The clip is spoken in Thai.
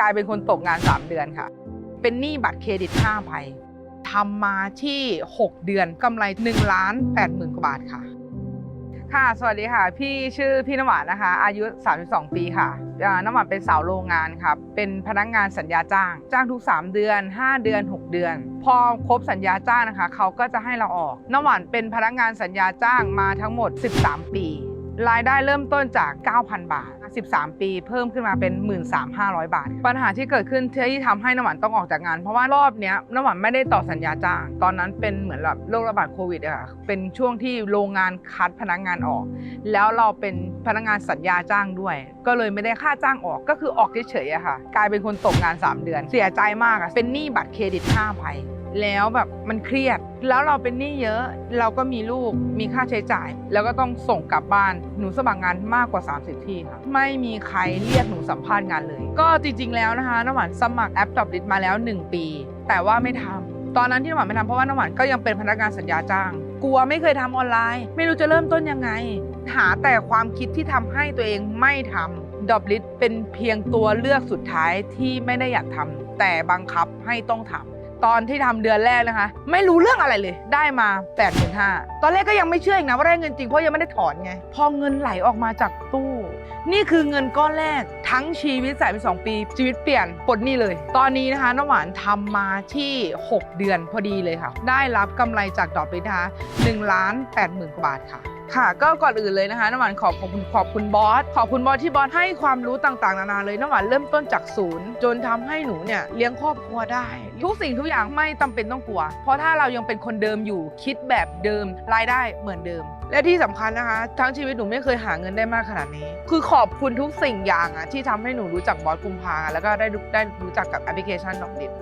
กลายเป็นคนตกงาน 3 เดือนค่ะ เป็นหนี้บัตรเครดิต5ใบทำมาที่ 6 เดือนกำไร1ล้าน8หมื่นกว่าบาทค่ะ ค่ะ สวัสดีค่ะ พี่ชื่อพี่น้ำหวานนะคะ อายุ 32 ปีค่ะอ่าน้ำหวานเป็นสาวโรงงานครับเป็นพนักงานสัญญาจ้าง จ้างทุก 3 เดือน 5 เดือน 6 เดือน พอครบสัญญาจ้างนะคะ เขาก็จะให้เราออก น้ำหวานเป็นพนักงานสัญญาจ้างมาทั้งหมด 13 ปี รายได้เริ่มต้นจาก 9,000 บาท 13 ปีเพิ่มขึ้นมาเป็น 13,500 บาท ปัญหาที่เกิดขึ้นที่ทำให้น้ำหวานต้องออกจากงาน เพราะว่ารอบนี้น้ำหวานไม่ได้ต่อสัญญาจ้าง ตอนนั้นเป็นเหมือนแบบโรคระบาดโควิดอะเป็นช่วงที่โรงงานคัดพนักงานออก แล้วเราเป็นพนักงานสัญญาจ้างด้วย ก็เลยไม่ได้ค่าจ้างออกก็คือออกเฉยๆอะค่ะ กลายเป็นคนตกงาน 3 เดือน เสียใจมากอะเป็นหนี้บัตรเครดิต5ใบ แล้วแบบมันเครียด แล้วเราเป็นหนี้เยอะ เราก็มีลูก มีค่าใช้จ่าย แล้วก็ต้องส่งกลับบ้าน หนูสมัครงานมากกว่า 30 ที่ค่ะ ไม่มีใครเรียกหนูสัมภาษณ์งานเลย ก็จริง ๆ แล้วนะคะน้ำหวานสมัครแอป Job l i s t มาแล้ว 1 ปี แต่ว่าไม่ทำตอนนั้นที่น้ำหวานไม่ทำเพราะว่าน้ำหวานก็ยังเป็นพนักงานสัญญาจ้าง กลัวไม่เคยทำออนไลน์ ไม่รู้จะเริ่มต้นยังไง หาแต่ความคิดที่ทำให้ตัวเองไม่ทำดอบลิสเป็นเพียงตัวเลือกสุดท้ายที่ไม่ได้อยากทำแต่บังคับให้ต้องทำ ตอนที่ทำเดือนแรกนะคะ ไม่รู้เรื่องอะไรเลย ได้มา8ปดหมื่นห้าตอนแรกก็ยังไม่เชื่ออีกนะว่าได้เงินจริงเพราะยังไม่ได้ถอนไง พอเงินไหลออกมาจากตู้ นี่คือเงินก้อนแรกทั้งชีวิตสายไปสองปี ชีวิตเปลี่ยนปลดนี้เลย ตอนนี้นะคะน้ำหวานทำมาที่ 6 เดือนพอดีเลยค่ะ ได้รับกำไรจากดอกลินะคะ1ล้าน8หมื่นกว่าบาทค่ะ ค่ะก็ก่อนอื่นเลยนะคะน้ำหวานขอบขอบคุณขอบคุณบอสขอบคุณบอสที่บอสให้ความรู้ต่างๆ นานาเลยน้ำหวานเริ่มต้นจากศูนย์ จนทำให้หนูเนี่ยเลี้ยงครอบครัวได้ ทุกสิ่งทุกอย่างไม่จำเป็นต้องกลัว เพราะถ้าเรายังเป็นคนเดิมอยู่คิดแบบเดิมรายได้เหมือนเดิม และที่สำคัญนะคะ ทั้งชีวิตหนูไม่เคยหาเงินได้มากขนาดนี้ คือขอบคุณทุกสิ่งอย่างอะที่ทำให้หนูรู้จักบอสกุมภาแล้วก็ได้ได้รู้จักกับแอปพลิเคชันดอกดิบ